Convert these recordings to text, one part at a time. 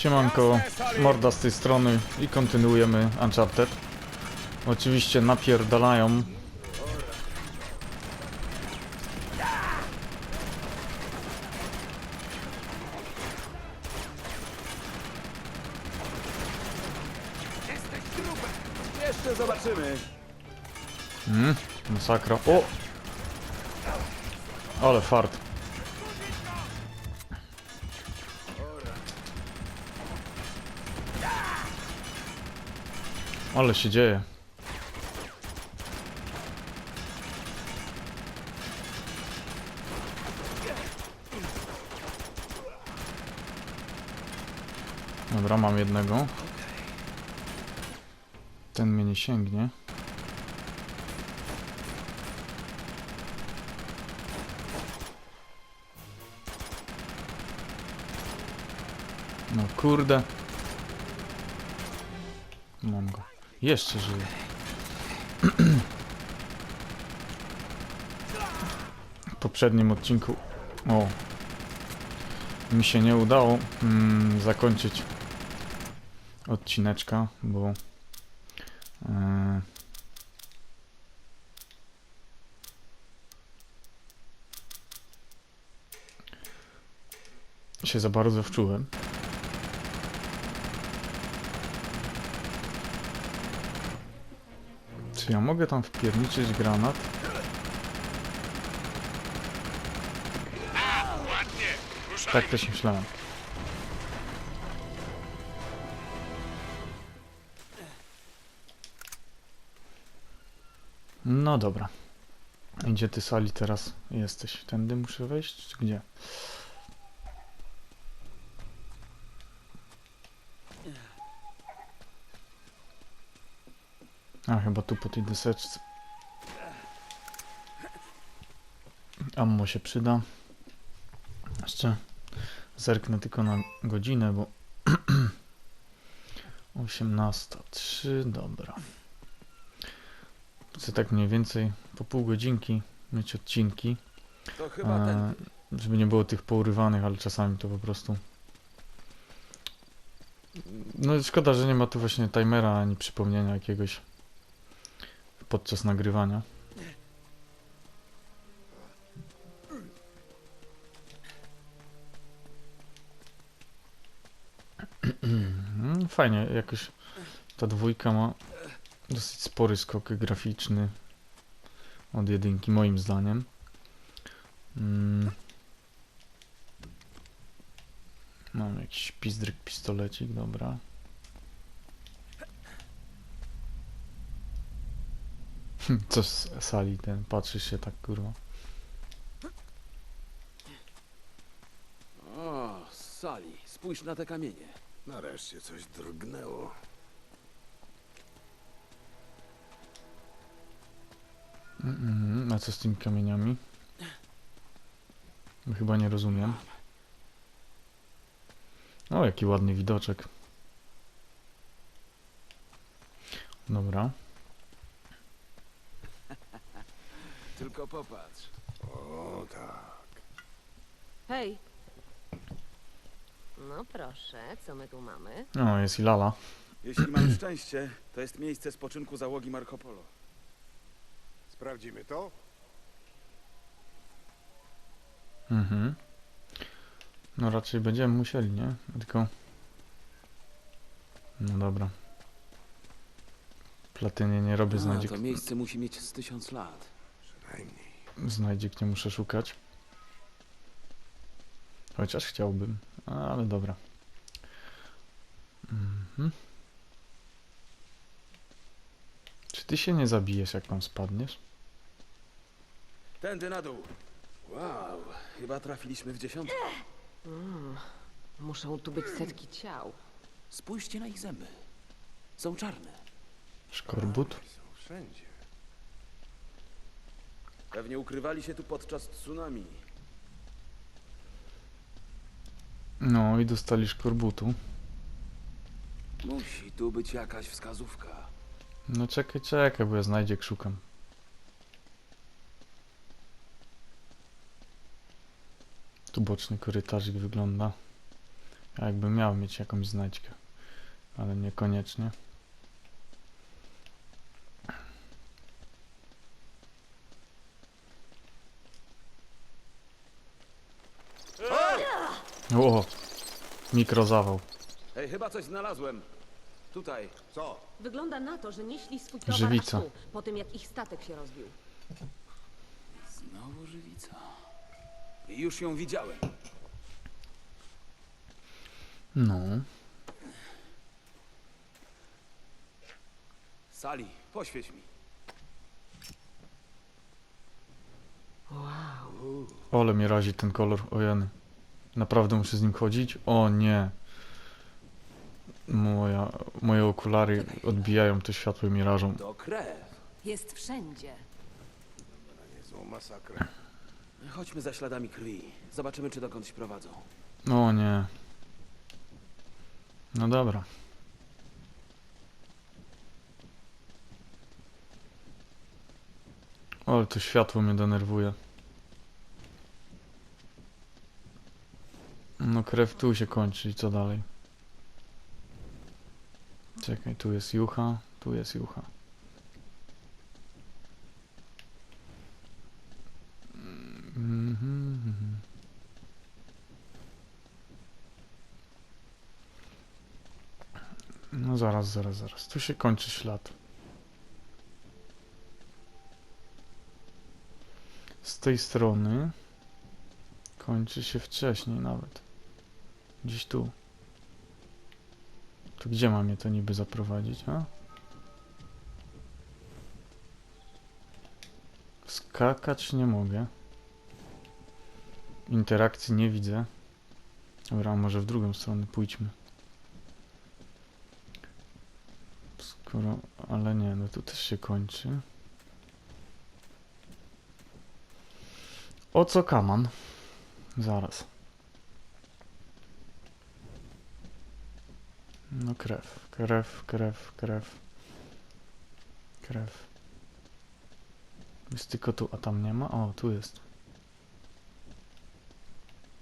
Siemanko, morda z tej strony i kontynuujemy Uncharted. Oczywiście napierdalają. Jeszcze zobaczymy. Mm, masakra. O! Ale fart. Ale się dzieje. Dobra, mam jednego. Ten mnie nie sięgnie. No kurde. Jeszcze żyje. W poprzednim odcinku... O. Mi się nie udało mm, zakończyć odcineczka, bo... e, się za bardzo wczułem. Ja mogę tam wpierniczyć granat? Tak też myślałem. No dobra. Gdzie ty sali teraz jesteś? Tędy muszę wejść, gdzie? A, chyba tu po tej deseczce. Ammo się przyda. Jeszcze zerknę tylko na godzinę, bo 18.03, dobra. Chcę tak mniej więcej po pół godzinki mieć odcinki, To chyba e, ten. żeby nie było tych pourywanych, ale czasami to po prostu... No szkoda, że nie ma tu właśnie timera ani przypomnienia jakiegoś podczas nagrywania. Mm, Fajnie, jakoś ta dwójka ma dosyć spory skok graficzny od jedynki, moim zdaniem. Mm. Mam jakiś pizdryk pistolecik, dobra. Co z sali ten, patrzysz się tak kurwa. O, Sali, spójrz na te kamienie. Nareszcie coś drgnęło. Mm, a co z tymi kamieniami? Chyba nie rozumiem. O, jaki ładny widoczek. Dobra. Tylko popatrz. O tak. Hej. No proszę, co my tu mamy? O, jest i Lala. Jeśli mam szczęście, to jest miejsce spoczynku załogi Marco Polo. Sprawdzimy to? Mhm. No raczej będziemy musieli, nie? Tylko... No dobra. Platynie nie robię A, znajdzie... to miejsce musi mieć z tysiąc lat. Przynajmniej. Znajdziek nie muszę szukać. Chociaż chciałbym, ale dobra. Mhm. Czy ty się nie zabijesz, jak tam spadniesz? Tędy na dół. Wow, chyba trafiliśmy w dziesiątkę. Mm, muszą tu być setki ciał. Spójrzcie na ich zęby. Są czarne. Szkorbut? Są wszędzie. Pewnie ukrywali się tu podczas tsunami. No i dostali szkorbutu. Musi tu być jakaś wskazówka. No czekaj, czekaj, bo ja znajdziek szukam. Tu boczny korytarzyk wygląda. Jakby miał mieć jakąś znajdźkę. Ale niekoniecznie. O! Mikrozawał. Ej, chyba coś znalazłem. Tutaj. Co? Wygląda na to, że nieśli swój towar Żywica. aż tu, po tym jak ich statek się rozbił. Znowu żywica. Już ją widziałem. No. Sali, poświeć mi. Wow. Ole mnie razi ten kolor, ojeny. Naprawdę muszę z nim chodzić? O nie. Moja, moje okulary odbijają to światło i mi rażą. To krew. Jest wszędzie. Niezłą masakrę. Chodźmy za śladami krwi. Zobaczymy, czy dokądś prowadzą. O nie. No dobra. O, ale to światło mnie denerwuje. No krew tu się kończy i co dalej? Czekaj, tu jest jucha, tu jest jucha. No zaraz, zaraz, zaraz. Tu się kończy ślad. Z tej strony kończy się wcześniej nawet. Gdzieś tu. To gdzie mam je to niby zaprowadzić, a? Skakać nie mogę. Interakcji nie widzę. Dobra, może w drugą stronę pójdźmy. Skoro, ale nie, no tu też się kończy. O co kaman? Zaraz. No krew, krew, krew, krew. Krew. Jest tylko tu, a tam nie ma? O, tu jest.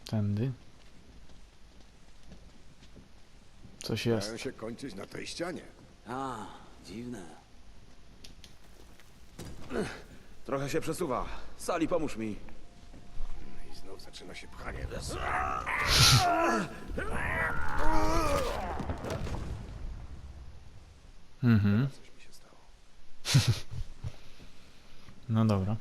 Tędy. Coś jest. Mają się kończyć na tej ścianie. A, dziwne. Trochę się przesuwa. Sali, pomóż mi. I znów zaczyna się pchanie. Mhm. Coś mi się stało. No dobra.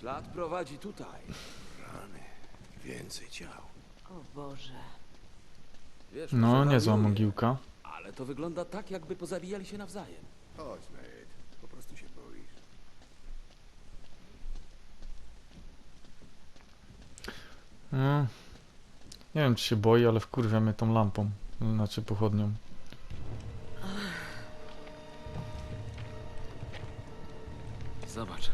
Ślad prowadzi tutaj. Rany. Więcej ciał. O Boże. Wiesz, No, może niezła wariuję, mogiłka. Ale to wygląda tak, jakby pozabijali się nawzajem. Chodź, Nate. Po prostu się boisz. No. Nie wiem, czy się boi, ale wkurwia mnie tą lampą. Znaczy pochodnią. Zobacz.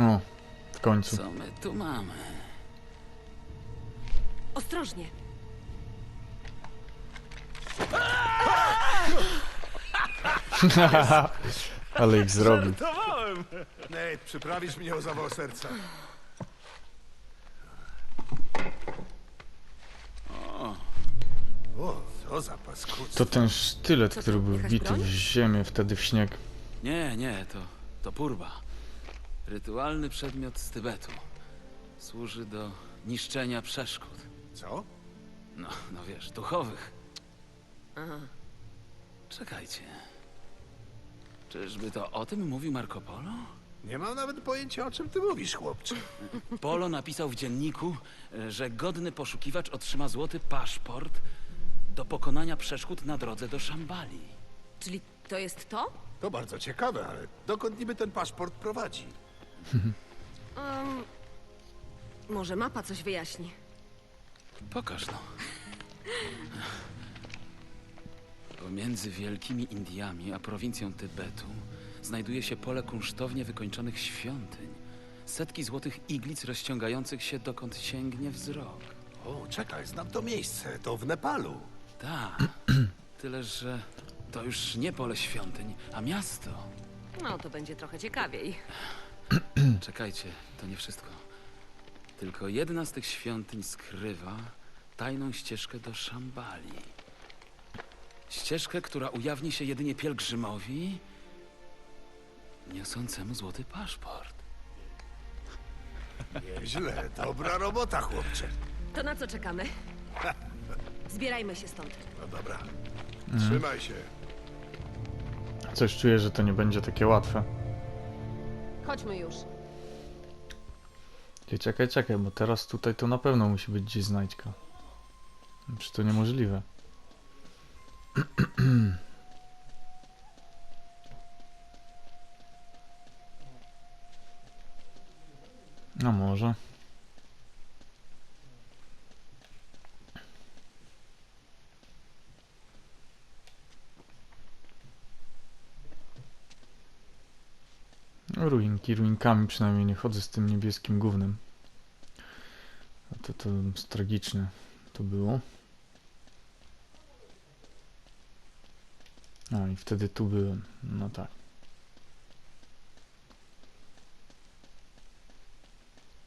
O, w końcu. Co my tu mamy? Ostrożnie. ale ich zrobił. Nate, przyprawisz mnie o zawał serca. O, co za paskudstwo. To ten sztylet, Co to, który był jakaś wbity broń? w ziemię wtedy w śnieg. Nie, nie, to, to purba. Rytualny przedmiot z Tybetu. Służy do niszczenia przeszkód. Co? No, no wiesz, duchowych. Aha. Czekajcie. Czyżby to o tym mówił Marco Polo? Nie mam nawet pojęcia, o czym ty mówisz, chłopcze. Polo napisał w dzienniku, e, że godny poszukiwacz otrzyma złoty paszport do pokonania przeszkód na drodze do Szambali. Czyli to jest to? To bardzo ciekawe, ale dokąd niby ten paszport prowadzi? Um, może mapa coś wyjaśni. Pokaż no. Pomiędzy Wielkimi Indiami a prowincją Tybetu znajduje się pole kunsztownie wykończonych świątyń. Setki złotych iglic rozciągających się dokąd sięgnie wzrok. O, czekaj, znam to miejsce. To w Nepalu. Tak, tyle że to już nie pole świątyń, a miasto. No, to będzie trochę ciekawiej. Czekajcie, to nie wszystko. Tylko jedna z tych świątyń skrywa tajną ścieżkę do Szambali. Ścieżkę, która ujawni się jedynie pielgrzymowi niosącemu złoty paszport. Nieźle, dobra robota, chłopcze. To na co czekamy? Zbierajmy się stąd. No dobra. Trzymaj się. Coś czuję, że to nie będzie takie łatwe. Chodźmy już. Czekaj, czekaj, bo teraz tutaj to na pewno musi być gdzieś znajdźka. Czy to niemożliwe? No może. Ruinki, ruinkami przynajmniej nie chodzę z tym niebieskim gównem. A to, to tragiczne to było. A i wtedy tu byłem. No tak.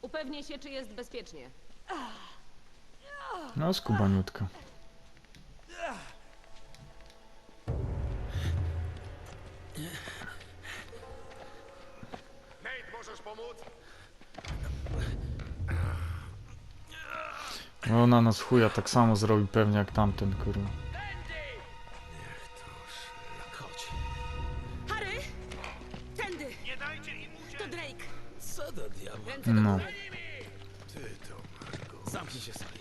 Upewnię się, czy jest bezpiecznie. No skubaniutka. Nate, ona nas chuja tak samo zrobi pewnie jak tamten kurwa. Chodź. Harry! Tędy! Nie dajcie im To Drake! Co do diabła? Ręce do No. góry. Ty to. Zamknij się, Sally.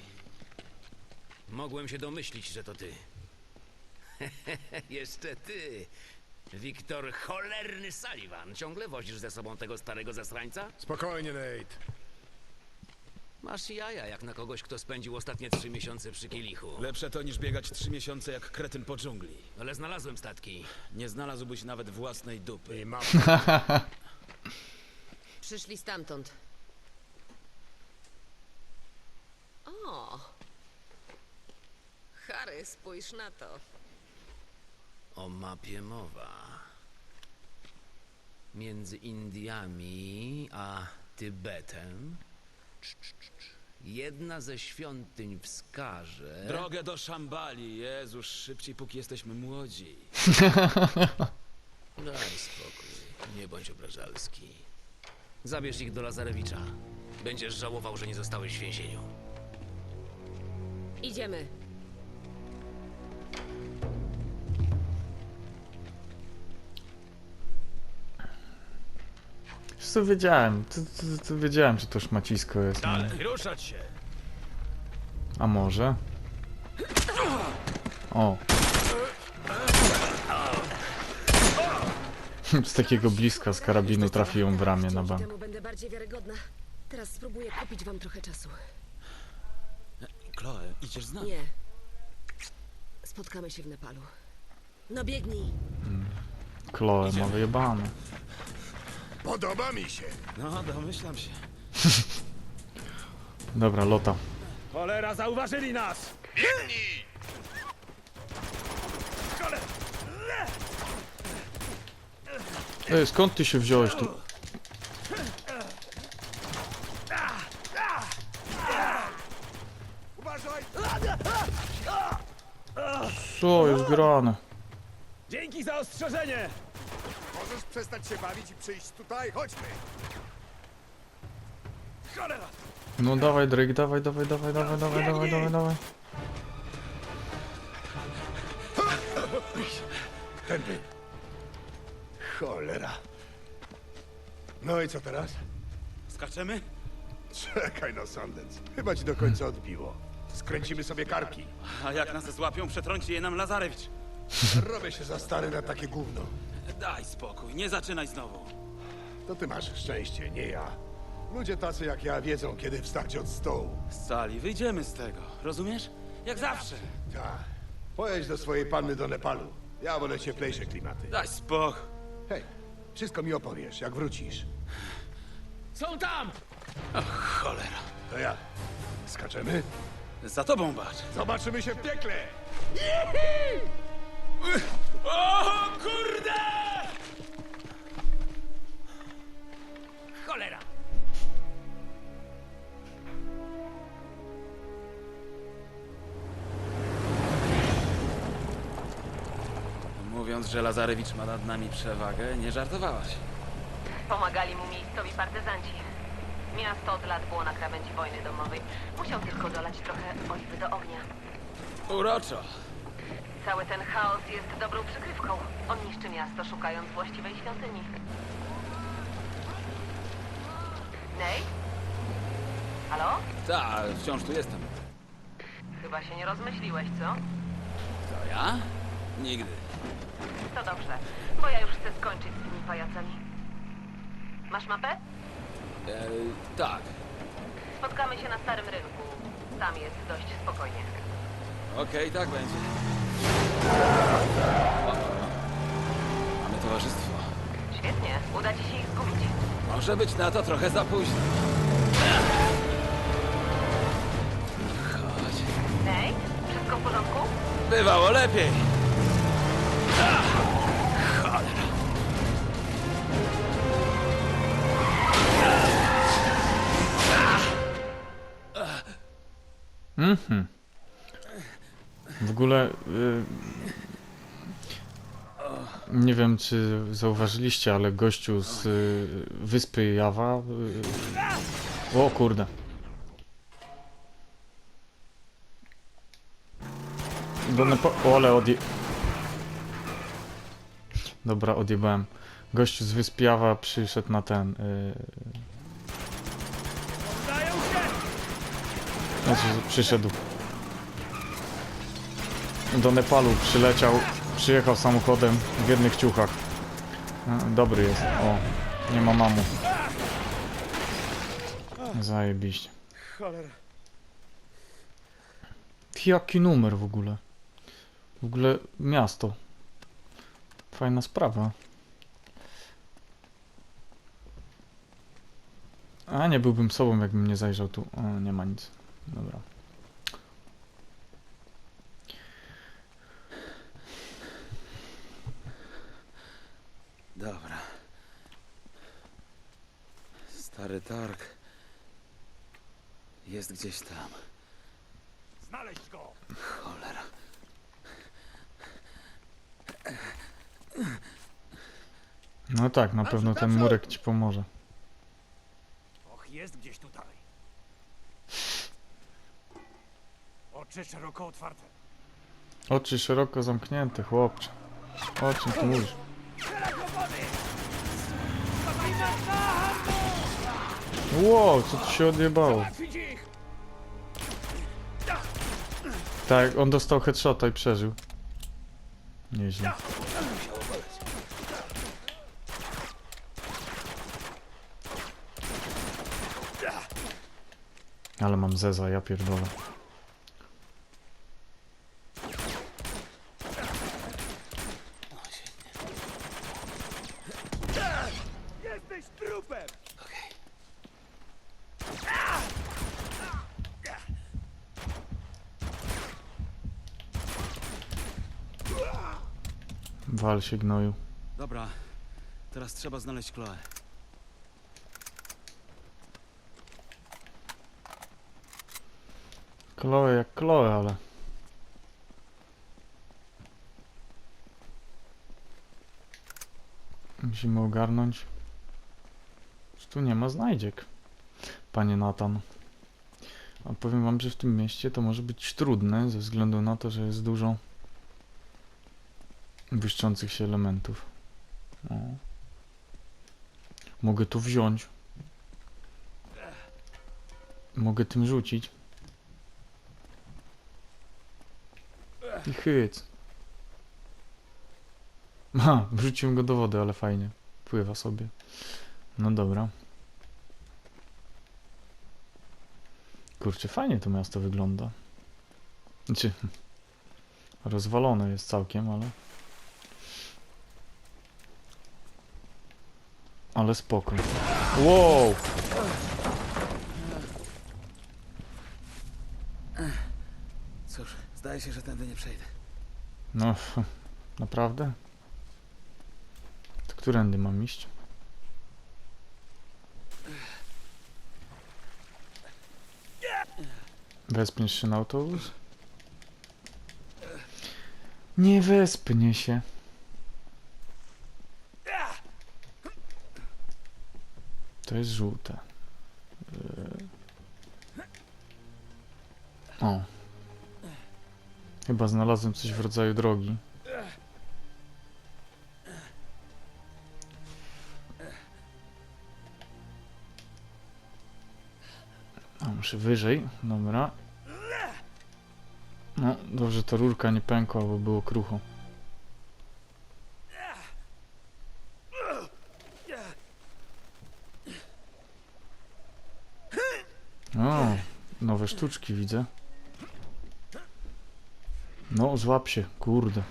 Mogłem się domyślić, że to ty. Jeszcze ty. Wiktor cholerny Sullivan. Ciągle wozisz ze sobą tego starego zasrańca? Spokojnie, Nate. Masz jaja, jak na kogoś, kto spędził ostatnie trzy miesiące przy kielichu. Lepsze to niż biegać trzy miesiące jak kretyn po dżungli. Ale znalazłem statki. Nie znalazłbyś nawet własnej dupy. I mam. Przyszli stamtąd. O! Harry, spójrz na to. O mapie mowa. Między Indiami a Tybetem. Cz, cz, cz, cz. Jedna ze świątyń wskaże. Drogę do Szambali, Jezus, szybciej póki jesteśmy młodzi. Daj spokój, nie bądź obrażalski. Zabierz ich do Lazarewicza. Będziesz żałował, że nie zostałeś w więzieniu. Idziemy. Co wiedziałem, to, to, to wiedziałem, że to szmacisko jest. nie? ruszać się! A może? O. Z takiego bliska z karabinu trafiłem w ramię na bank. będę bardziej wiarygodna. Teraz spróbuję kupić wam trochę czasu. Chloe, idziesz z nami? Nie. Spotkamy się w Nepalu. No biegnij. Chloe ma wyjebane. Podoba mi się. No, domyślam się. Dobra, lota. Cholera, zauważyli nas! Biegnij! Ej, skąd ty się wziąłeś tu? Uważaj! Co jest grane? Dzięki za ostrzeżenie! Możesz przestać się bawić i przyjść tutaj? Chodźmy! Cholera! No dawaj Drake, dawaj, dawaj, dawaj, dawaj, dawaj, dawaj, dawaj, dawaj. Tędy. Cholera. No i co teraz? Skaczemy? Czekaj no, Sundance. Chyba ci do końca odbiło. Skręcimy sobie karki. A jak nas złapią, przetrąci je nam Lazarewicz. Robię się za stary na takie gówno. Daj spokój, nie zaczynaj znowu. To ty masz szczęście, nie ja. Ludzie tacy jak ja wiedzą, kiedy wstać od stołu. Sali, wyjdziemy z tego, rozumiesz? Jak zawsze. Tak. Pojedź do swojej panny do Nepalu. Ja wolę cieplejsze klimaty. Daj spokój. Hej, wszystko mi opowiesz, jak wrócisz. Są tam! Cholera. To ja. Skaczemy? Za tobą, bacz. Zobaczymy się w piekle! O kurde! Cholera! Mówiąc, że Lazarewicz ma nad nami przewagę, nie żartowałaś. Pomagali mu miejscowi partyzanci. Miasto od lat było na krawędzi wojny domowej. Musiał tylko dolać trochę oliwy do ognia. Uroczo. Cały ten chaos jest dobrą przykrywką. On niszczy miasto, szukając właściwej świątyni. Nate? Halo? Tak, wciąż tu jestem. Chyba się nie rozmyśliłeś, co? To ja? Nigdy. To dobrze, bo ja już chcę skończyć z tymi pajacami. Masz mapę? E, tak. Spotkamy się na Starym Rynku. Tam jest dość spokojnie. Okej, tak będzie. O, Mamy towarzystwo. Świetnie, uda ci się ich zgubić. Może być na to trochę za późno. Chodź. Nate? Wszystko w porządku? Bywało lepiej. Mhm. W ogóle y, nie wiem czy zauważyliście, ale gościu z y, wyspy Jawa. Y, o kurde. Do Nepo- o, ale odje... Dobra, odjebałem. Gościu z wyspy Jawa przyszedł na ten. Y... Znaczy, przyszedł. Do Nepalu przyleciał, przyjechał samochodem w jednych ciuchach. No, Dobry jest. O, nie ma mamu. Zajebiście. Cholera. Jaki numer w ogóle? W ogóle miasto. Fajna sprawa. A nie byłbym sobą, jakbym nie zajrzał tu. O, nie ma nic. Dobra. Stary targ. Jest gdzieś tam. Znaleźć go! Cholera. No tak, na pewno ten murek ci pomoże. Och, jest gdzieś tutaj. Oczy szeroko otwarte. Oczy szeroko zamknięte, chłopcze. O czym ty mówisz? Wow, co tu się odjebało? Tak, on dostał headshota i przeżył. Nieźle. Ale mam zeza, ja pierdolę. Jesteś trupem! Się gnoju. Dobra. Teraz trzeba znaleźć Chloe. Chloe jak Chloe, ale... Musimy ogarnąć. że Tu nie ma znajdziek, panie Nathan. A powiem wam, że w tym mieście to może być trudne, ze względu na to, że jest dużo błyszczących się elementów. O. Mogę tu wziąć. Mogę tym rzucić. I hyc. Ha, wrzuciłem go do wody, ale fajnie. Pływa sobie. No dobra. Kurczę, fajnie to miasto wygląda. Znaczy, rozwalone jest całkiem, ale... Ale spokój. Wow! Cóż, zdaje się, że tędy nie przejdę. No, naprawdę? To którędy mam iść? Wespniesz się na autobus? Nie wespnie się. To jest żółte. Yy. O. Chyba znalazłem coś w rodzaju drogi. A muszę wyżej, dobra. No, dobrze, ta rurka nie pękła, bo było krucho. O, nowe sztuczki widzę. No, złap się, kurde.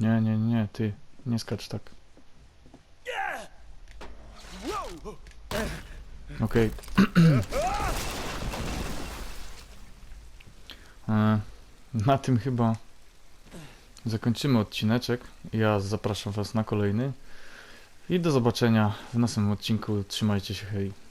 Nie, nie, nie, ty, nie skacz tak. Okej. E, Na tym chyba zakończymy odcineczek. Ja zapraszam Was na kolejny. I do zobaczenia w następnym odcinku. Trzymajcie się, hej.